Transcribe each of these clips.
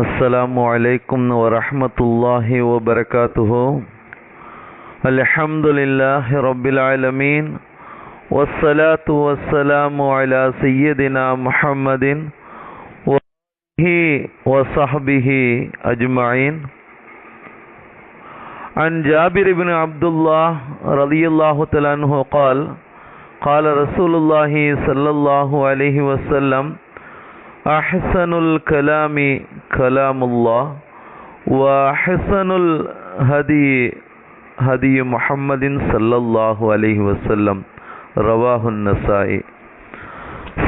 السلام عليكم ورحمة الله وبركاته. الحمد لله رب العالمين والصلاة والسلام على سيدنا محمد وآله وصحبه أجمعين. عن جابر بن عبد الله رضي الله تعالى عنه قال قال رسول الله صلى الله عليه وسلم أحسن الكلام كلام الله وأحسن الهدي هدي محمد صلى الله عليه وسلم ரவாஹு நசாயி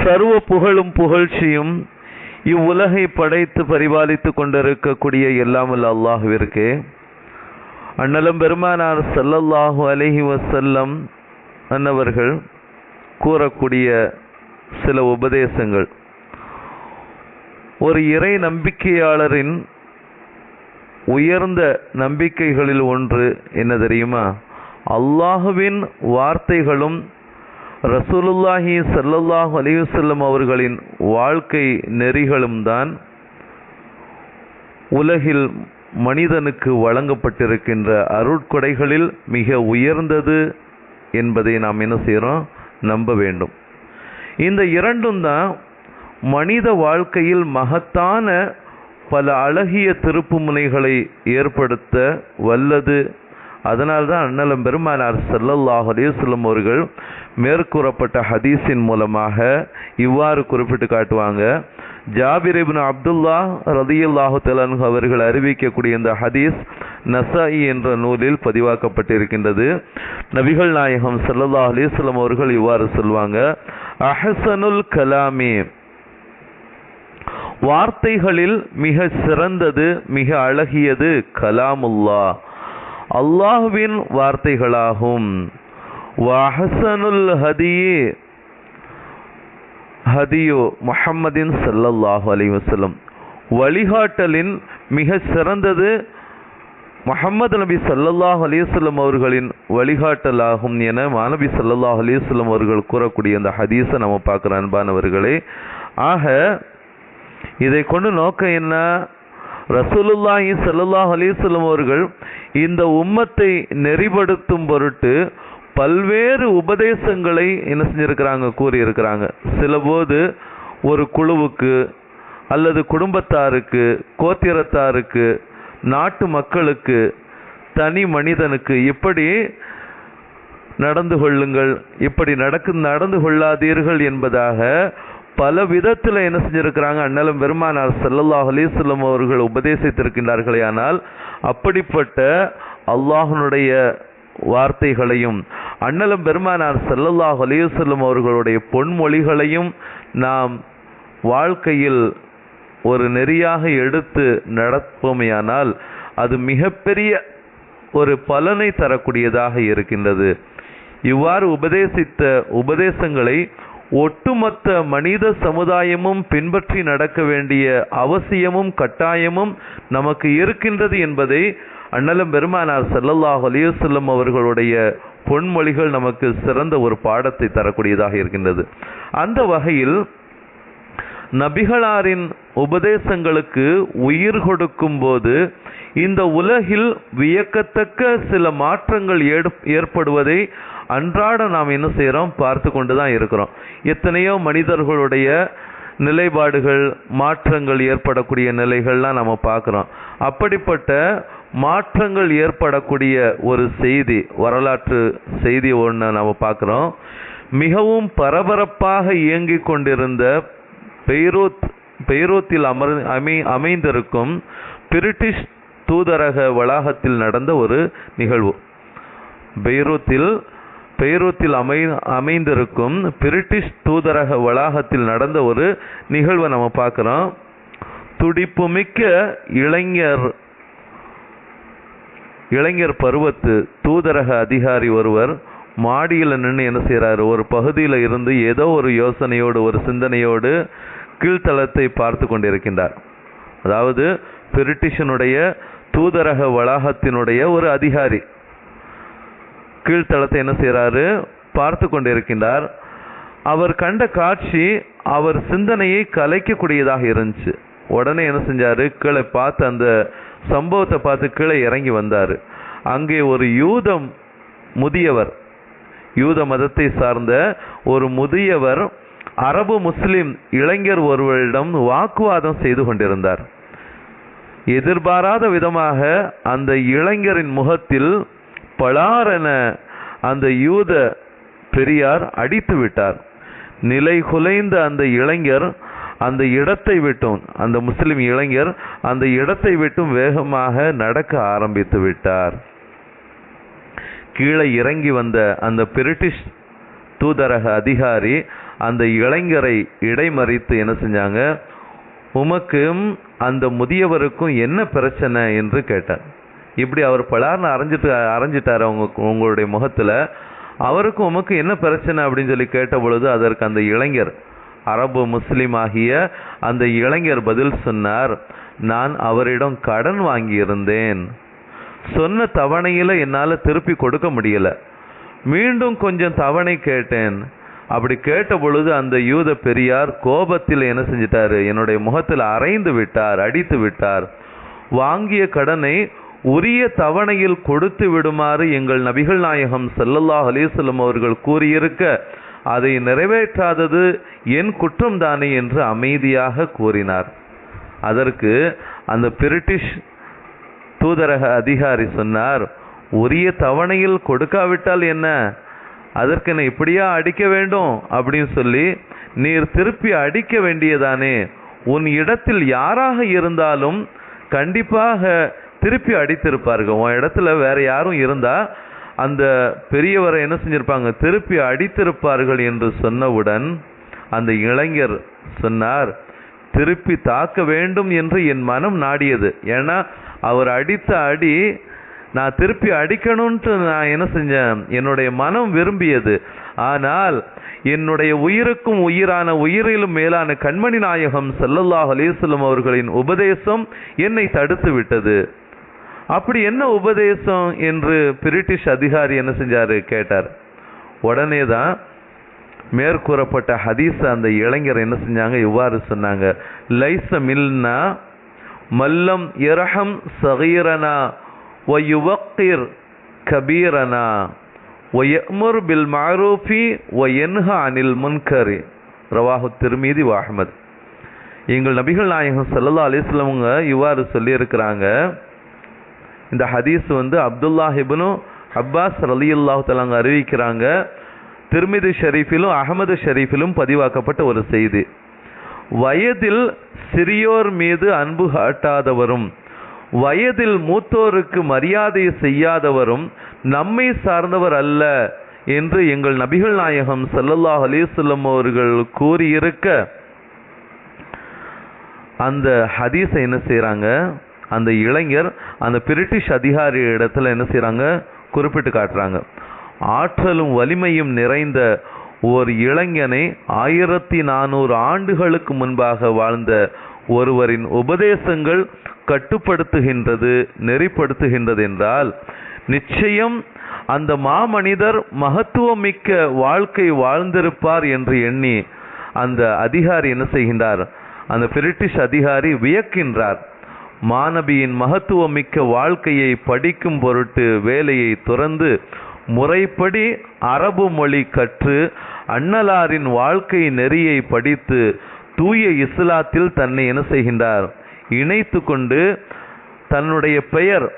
சர்வ புகழும் புகழ்ச்சியும் இவ்வுலகை படைத்து பரிபாலித்து கொண்டிருக்கக்கூடிய எல்லாமல் அல்லாஹுவிற்கு அண்ணலம் பெருமானார் சல்லல்லாஹு அலைஹி வசல்லம் அன்னவர்கள் கூறக்கூடிய சில உபதேசங்கள் ஒரு இறை நம்பிக்கையாளரின் உயர்ந்த நம்பிக்கைகளில் ஒன்று என்ன தெரியுமா? அல்லாஹுவின் வார்த்தைகளும் ரசூலுல்லாஹி சல்லல்லாஹு அலிவசல்லம் அவர்களின் வாழ்க்கை நெறிகளும் தான் உலகில் மனிதனுக்கு வழங்கப்பட்டிருக்கின்ற அருட்கொடைகளில் மிக உயர்ந்தது என்பதை நாம் என்ன செய்கிறோம் நம்ப வேண்டும். இந்த இரண்டும் தான் மனித வாழ்க்கையில் மகத்தான பல அழகிய திருப்பு முனைகளை ஏற்படுத்த வல்லது. அதனால்தான் அண்ணலம் பெருமானார் சல்லல்லாஹ் அலிவசல்லம் அவர்கள் மேற்கூறப்பட்ட ஹதீஸின் மூலமாக இவ்வாறு குறிப்பிட்டு காட்டுவாங்க. ஜாபிர் இப்னு அப்துல்லா ரதியுல்லாஹு தலன் அவர்கள் அறிவிக்கக்கூடிய இந்த ஹதீஸ் நசாயி என்ற நூலில் பதிவாக்கப்பட்டிருக்கின்றது. நபிகள் நாயகம் சல்லல்லாஹ் அலிஸ்லம் அவர்கள் இவ்வாறு சொல்வாங்க அஹசனுல் கலாமி வார்த்தைகளில் மிக சிறந்தது மிக அழகியது கலாமுல்லா. அல்லாஹுவின் வார்த்தைகளாகும். வஹசனுல் ஹதியே ஹதியோ முஹம்மதின் சல்லல்லாஹு அலி வசலம் வழிகாட்டலின் மிக சிறந்தது முகமது நபி சல்லல்லாஹ் அலிவல்லம் அவர்களின் வழிகாட்டலாகும் என மாநபி சல்லல்லாஹ் அலிவல்லம் அவர்கள் கூறக்கூடிய அந்த ஹதீஸை நம்ம பார்க்குற அன்பானவர்களே. ஆக இதை கொண்டு நோக்கம் என்ன? ரசூலுல்லாஹி சல்லாஹ் அலிசல்லம் அவர்கள் இந்த உம்மத்தை நெறிப்படுத்தும் பொருட்டு பல்வேறு உபதேசங்களை என்ன செஞ்சுருக்கிறாங்க கூறியிருக்கிறாங்க. சில போது ஒரு குழுவுக்கு அல்லது குடும்பத்தாருக்கு கோத்திரத்தாருக்கு நாட்டு மக்களுக்கு தனி மனிதனுக்கு இப்படி நடந்து கொள்ளுங்கள் இப்படி நடக்கு நடந்து கொள்ளாதீர்கள் என்பதாக பல விதத்தில் என்ன செஞ்சிருக்கிறாங்க? அண்ணலும் பெருமானார் செல்லல்லாஹ் அலிசல்லம் அவர்கள் உபதேசித்திருக்கின்றார்களே ஆனால் அப்படிப்பட்ட அல்லாஹனுடைய வார்த்தைகளையும் அண்ணலும் பெருமானார் செல்லல்லாஹ் அலிசல்லம் அவர்களுடைய பொன்மொழிகளையும் நாம் வாழ்க்கையில் ஒரு நெறியாக எடுத்து நடப்போமையானால் அது மிகப்பெரிய ஒரு பலனை தரக்கூடியதாக இருக்கின்றது. இவ்வாறு உபதேசித்த உபதேசங்களை ஒட்டுமொத்த மனித சமுதாயமும் பின்பற்றி நடக்க வேண்டிய அவசியமும் கட்டாயமும் நமக்கு இருக்கின்றது என்பதை அண்ணலம் பெருமானார் செல்லல்லாஹ் அலிவசல்லம் அவர்களுடைய பொன்மொழிகள் நமக்கு சிறந்த ஒரு பாடத்தை தரக்கூடியதாக இருக்கின்றது. அந்த வகையில் நபிகளாரின் உபதேசங்களுக்கு உயிர் கொடுக்கும் போது இந்த உலகில் வியக்கத்தக்க சில மாற்றங்கள் ஏற்படுவதை அன்றாட நாம் என்ன செய்கிறோம் பார்த்து கொண்டு தான் இருக்கிறோம். எத்தனையோ மனிதர்களுடைய நிலைப்பாடுகள் மாற்றங்கள் ஏற்படக்கூடிய நிலைகள்லாம் நம்ம பார்க்குறோம். அப்படிப்பட்ட மாற்றங்கள் ஏற்படக்கூடிய ஒரு செய்தி வரலாற்று செய்தி ஒன்று நம்ம பார்க்குறோம். மிகவும் பரபரப்பாக இயங்கிக் கொண்டிருந்த பெய்ரோத் பெய்ரோத்தில் அமர் அமை அமைந்திருக்கும் பிரிட்டிஷ் தூதரக வளாகத்தில் நடந்த ஒரு நிகழ்வு. பெய்ரூத்தில் பெய்ரூத்தில் அமை அமைந்திருக்கும் பிரிட்டிஷ் தூதரக வளாகத்தில் நடந்த ஒரு நிகழ்வை நம்ம பார்க்குறோம். துடிப்புமிக்க இளைஞர் இளைஞர் பருவத்து தூதரக அதிகாரி ஒருவர் மாடியில் நின்று என்ன செய்கிறாரு ஒரு பகுதியில் இருந்து ஏதோ ஒரு யோசனையோடு ஒரு சிந்தனையோடு கீழ்த்தளத்தை பார்த்து கொண்டிருக்கின்றார். அதாவது பிரிட்டிஷனுடைய தூதரக வளாகத்தினுடைய ஒரு அதிகாரி. கீழ்த்தளத்தை என்ன செய்கிறாரு பார்த்து கொண்டிருக்கின்றார். அவர் கண்ட காட்சி அவர் சிந்தனையை கலைக்கக்கூடியதாக இருந்துச்சு. உடனே என்ன செஞ்சார்? கீழே பார்த்து அந்த சம்பவத்தை பார்த்து கீழே இறங்கி வந்தார். அங்கே ஒரு யூதம் முதியவர் யூத மதத்தை சார்ந்த ஒரு முதியவர் அரபு முஸ்லிம் இளைஞர் ஒருவரிடம் வாக்குவாதம் செய்து கொண்டிருந்தார். எதிர்பாராத விதமாக அந்த இளைஞரின் முகத்தில் பலாரென அந்த யூத பெரியார் அடித்து விட்டார். நிலை குலைந்த அந்த இளைஞர் அந்த இடத்தை விட்டும் அந்த முஸ்லிம் இளைஞர் அந்த இடத்தை விட்டும் வேகமாக நடக்க ஆரம்பித்து விட்டார். கீழே இறங்கி வந்த அந்த பிரிட்டிஷ் தூதரக அதிகாரி அந்த இளைஞரை இடைமறித்து என்ன செஞ்சாங்க? உமக்கும் அந்த முதியவருக்கும் என்ன பிரச்சனை என்று கேட்டார். இப்படி அவர் பலார்னு அரைஞ்சிட்டு அரைஞ்சிட்டார் அவங்க உங்களுடைய முகத்தில். அவருக்கும் உமக்கு என்ன பிரச்சனை அப்படின்னு சொல்லி கேட்ட பொழுது அதற்கு அந்த இளைஞர் அரபு முஸ்லீம் ஆகிய அந்த இளைஞர் பதில் சொன்னார் நான் அவரிடம் கடன் வாங்கியிருந்தேன். சொன்ன தவணையில் என்னால் திருப்பி கொடுக்க முடியல. மீண்டும் கொஞ்சம் தவணை கேட்டேன். அப்படி கேட்ட பொழுது அந்த யூத பெரியார் கோபத்தில் என்ன செஞ்சிட்டாரு? என்னுடைய முகத்தில் அரைந்து விட்டார் அடித்து விட்டார். வாங்கிய கடனை உரிய தவணையில் கொடுத்து விடுமாறு எங்கள் நபிகள் நாயகம் செல்லல்லாஹ் அலிசல்லம் அவர்கள் கூறியிருக்க அதை நிறைவேற்றாதது என் குற்றம் தானே என்று அமைதியாக கூறினார். அதற்கு அந்த பிரிட்டிஷ் தூதரக அதிகாரி சொன்னார் உரிய தவணையில் கொடுக்காவிட்டால் என்ன? அதற்கு என்ன இப்படியா அடிக்க வேண்டும் அப்படின்னு சொல்லி நீர் திருப்பி அடிக்க வேண்டியதானே? உன் இடத்தில் யாராக இருந்தாலும் கண்டிப்பாக திருப்பி அடித்திருப்பார்கள். உன் இடத்துல வேற யாரும் இருந்தா அந்த பெரியவரை என்ன செஞ்சிருப்பாங்க? திருப்பி அடித்திருப்பார்கள் என்று சொன்னவுடன் அந்த இளைஞர் சொன்னார் திருப்பி தாக்க வேண்டும் என்று என் மனம் நாடியது. ஏன்னா அவர் அடித்த அடி நான் திருப்பி அடிக்கணும்ட்டு நான் என்ன செஞ்சேன்? என்னுடைய மனம் விரும்பியது. ஆனால் என்னுடைய உயிருக்கும் உயிரான உயிரிலும் மேலான கண்மணி நாயகம் செல்லல்லாஹ் அலைஹி அவர்களின் உபதேசம் என்னை தடுத்து விட்டது. அப்படி என்ன உபதேசம்? என்று பிரிட்டிஷ் அதிகாரி என்ன செஞ்சாரு? கேட்டார். உடனே தான் மேற்கூறப்பட்ட ஹதீஸ் அந்த இளைஞர் என்ன செஞ்சாங்க? இவ்வாறு சொன்னாங்க. லைச மில்னா மல்லம் இரஹம் சகீரனா ويوقر கபீரனா வயமுர் பில் மாரூஃபி வயன்ஹா அனில் முன்கரி ரவாஹு திருமீதி வாஹமத் எங்கள் நபிகள் நாயகம் ஸல்லல்லாஹு அலைஹி இவ்வாறு சொல்லியிருக்கிறாங்க. இந்த ஹதீஸ் வந்து அப்துல்லா இப்னு அப்பாஸ் ரலியல்லாஹு தலாங்க அறிவிக்கிறாங்க. திருமிதி ஷெரீஃபிலும் அகமது ஷெரீஃபிலும் பதிவாக்கப்பட்ட ஒரு செய்தி. வயதில் சிறியோர் மீது அன்பு காட்டாதவரும் வயதில் மூத்தோருக்கு மரியாதை செய்யாதவரும் நம்மை சார்ந்தவர் அல்ல என்று எங்கள் நபிகள் நாயகம் சல்லல்லாஹ் அலைஹி அவர்கள் கூறியிருக்க அந்த ஹதீஸை என்ன செய்கிறாங்க அந்த இளைஞர் அந்த பிரிட்டிஷ் அதிகாரி இடத்துல என்ன செய்கிறாங்க குறிப்பிட்டு காட்டுறாங்க. ஆற்றலும் வலிமையும் நிறைந்த ஒரு இளைஞனை ஆயிரத்தி நானூறு ஆண்டுகளுக்கு முன்பாக வாழ்ந்த ஒருவரின் உபதேசங்கள் கட்டுப்படுத்துகின்றது நெறிப்படுத்துகின்றது என்றால் நிச்சயம் அந்த மாமனிதர் மகத்துவமிக்க வாழ்க்கை வாழ்ந்திருப்பார் என்று எண்ணி அந்த அதிகாரி என்ன செய்கின்றார்? அந்த பிரிட்டிஷ் அதிகாரி வியக்கின்றார். மாணவியின் மகத்துவமிக்க வாழ்க்கையை படிக்கும் பொருட்டு வேலையை துறந்து முறைப்படி அரபு மொழி கற்று அன்னலாரின் வாழ்க்கை நெறியை படித்து தூய இஸ்லாத்தில் தன்னை என்ன செய்கின்றார்? இணைத்து கொண்டு தன்னுடைய பெயர்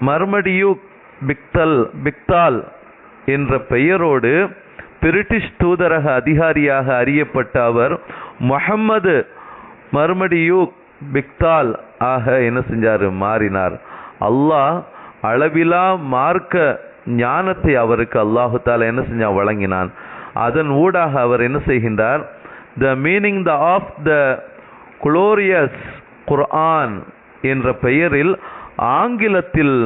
மர்மடியு பிக்தல் பிக்தால் என்ற பெயரோடு பிரிட்டிஷ் தூதரக அதிகாரியாக அறியப்பட்ட அவர் முஹம்மது மர்மடியூ பிக்தால் ஆக என்ன செஞ்சாரு? மாறினார். அல்லாஹ் அளவிலா மார்க்க ஞானத்தை அவருக்கு அல்லாஹு தாலா என்ன செஞ்சா? வழங்கினான். அதன் ஊடாக அவர் என்ன செய்கின்றார்? The meaning the of the glorious Quran என்ற பெயரில் ஆங்கிலத்தில்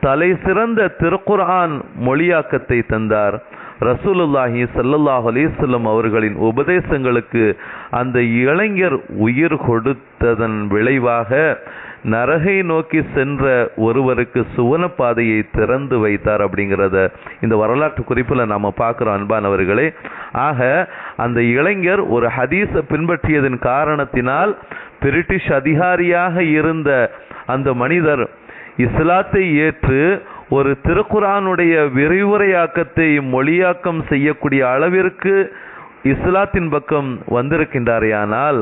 தலை சிறந்த திருக்குர்ஆன் மொழியாக்கத்தை தந்தார். ரசூலுல்லாஹி சல்லல்லாஹ் அலிசல்லம் அவர்களின் உபதேசங்களுக்கு அந்த இளைஞர் உயிர் கொடுத்ததன் விளைவாக நரகை நோக்கி சென்ற ஒருவருக்கு சுவன பாதையை திறந்து வைத்தார் அப்படிங்கிறத இந்த வரலாற்று குறிப்பில் நாம் பார்க்குறோம் அன்பானவர்களே. ஆக அந்த இளைஞர் ஒரு ஹதீஸை பின்பற்றியதன் காரணத்தினால் பிரிட்டிஷ் அதிகாரியாக இருந்த அந்த மனிதர் இஸ்லாத்தை ஏற்று ஒரு திருக்குரானுடைய விரிவுரையாக்கத்தை மொழியாக்கம் செய்யக்கூடிய அளவிற்கு இஸ்லாத்தின் பக்கம் வந்திருக்கின்றாரேயானால்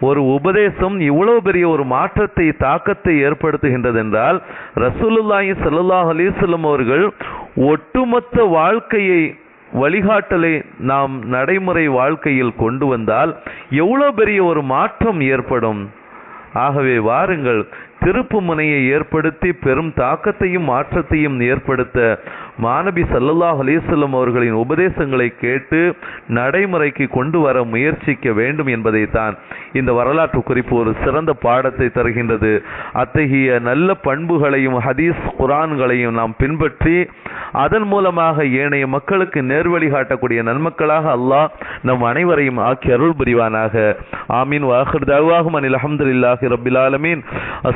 ஒரு உபதேசம் இவ்வளவு பெரிய ஒரு மாற்றத்தை தாக்கத்தை ஏற்படுத்துகின்றது என்றால் ரசூலுல்லாஹி சல்லாஹ் அலைஹி அவர்கள் ஒட்டுமொத்த வாழ்க்கையை வழிகாட்டலை நாம் நடைமுறை வாழ்க்கையில் கொண்டு வந்தால் எவ்வளோ பெரிய ஒரு மாற்றம் ஏற்படும்? ஆகவே வாருங்கள் திருப்பு முனையை ஏற்படுத்தி பெரும் தாக்கத்தையும் மாற்றத்தையும் ஏற்படுத்த மாணபி சல்லல்லாஹ் அலிசல்லம் அவர்களின் உபதேசங்களை கேட்டு நடைமுறைக்கு கொண்டு வர முயற்சிக்க வேண்டும் என்பதைத்தான் இந்த வரலாற்று குறிப்பு ஒரு சிறந்த பாடத்தை தருகின்றது. அத்தகைய நல்ல பண்புகளையும் ஹதீஸ் குரான்களையும் நாம் பின்பற்றி அதன் மூலமாக ஏனைய மக்களுக்கு நேர்வழி காட்டக்கூடிய நன்மக்களாக அல்லாஹ் நம் அனைவரையும் ஆக்கி அருள் புரிவானாக. ஆமீன். வாஹர் தாவாகும் அனில் அஹமதுல்லாஹி ரபில் ஆலமீன்.